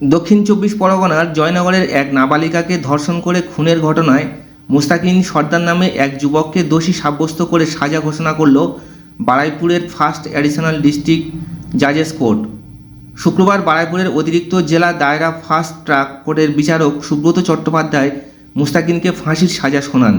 দক্ষিণ চব্বিশ পরগনার জয়নগরের এক নাবালিকাকে ধর্ষণ করে খুনের ঘটনায় মুস্তাকিন সর্দার নামে এক যুবককে দোষী সাব্যস্ত করে সাজা ঘোষণা করল বারাইপুরের ফার্স্ট অ্যাডিশনাল ডিস্ট্রিক্ট জাজেস কোর্ট। শুক্রবার বারাইপুরের অতিরিক্ত জেলা দায়রা ফার্স্ট ট্রাক কোর্টের বিচারক সুব্রত চট্টোপাধ্যায় মুস্তাকিনকে ফাঁসির সাজা শোনান।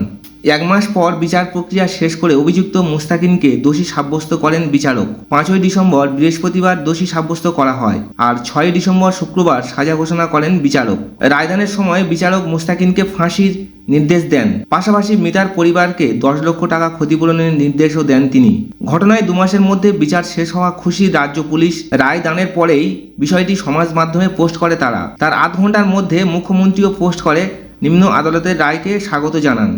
এক মাস পর বিচার প্রক্রিয়া শেষ করে অভিযুক্ত মুস্তাকিনকে দোষী সাব্যস্ত করেন বিচারক। পাঁচই ডিসেম্বর বৃহস্পতিবার দোষী সাব্যস্ত করা হয় আর ছয়ই ডিসেম্বর শুক্রবার সাজা ঘোষণা করেন বিচারক। রায়দানের সময় বিচারক মুস্তাকিনকে ফাঁসির নির্দেশ দেন। পাশাপাশি মিতার পরিবারকে দশ লক্ষ টাকা ক্ষতিপূরণের নির্দেশও দেন তিনি। ঘটনায় দু মাসের মধ্যে বিচার শেষ হওয়া খুশি রাজ্য পুলিশ রায় দানের পরেই বিষয়টি সমাজ মাধ্যমে পোস্ট করে তারা। তার আধ ঘণ্টার মধ্যে মুখ্যমন্ত্রীও পোস্ট করে নিম্ন আদালতের রায়কে স্বাগত জানান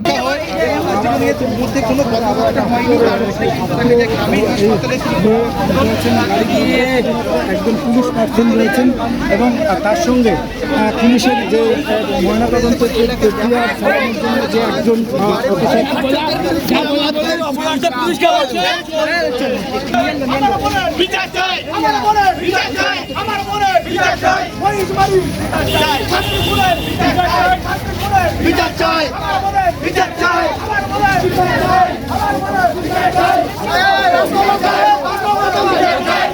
একজন পুলিশ প্রার্থী রয়েছেন এবং তার সঙ্গে পুলিশের যে প্রক্রিয়া চালানোর জন্য যে একজন বিচার চাই আমার মনে বিচার চাই আমার মনে বিচার চাই মরিস মারি বিচার চাই বিচার চাই আমার মনে বিচার চাই আমার মনে বিচার চাই আমার মনে বিচার চাই রসগোল্লা চাই রসগোল্লা চাই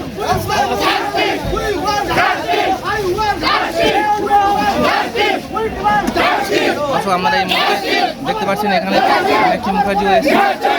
Justice! We want justice! I want justice! We want দর্শক আপনারা এই মুহূর্তে দেখতে পাচ্ছেন এখানে মীনাক্ষী মুখার্জি এসেছে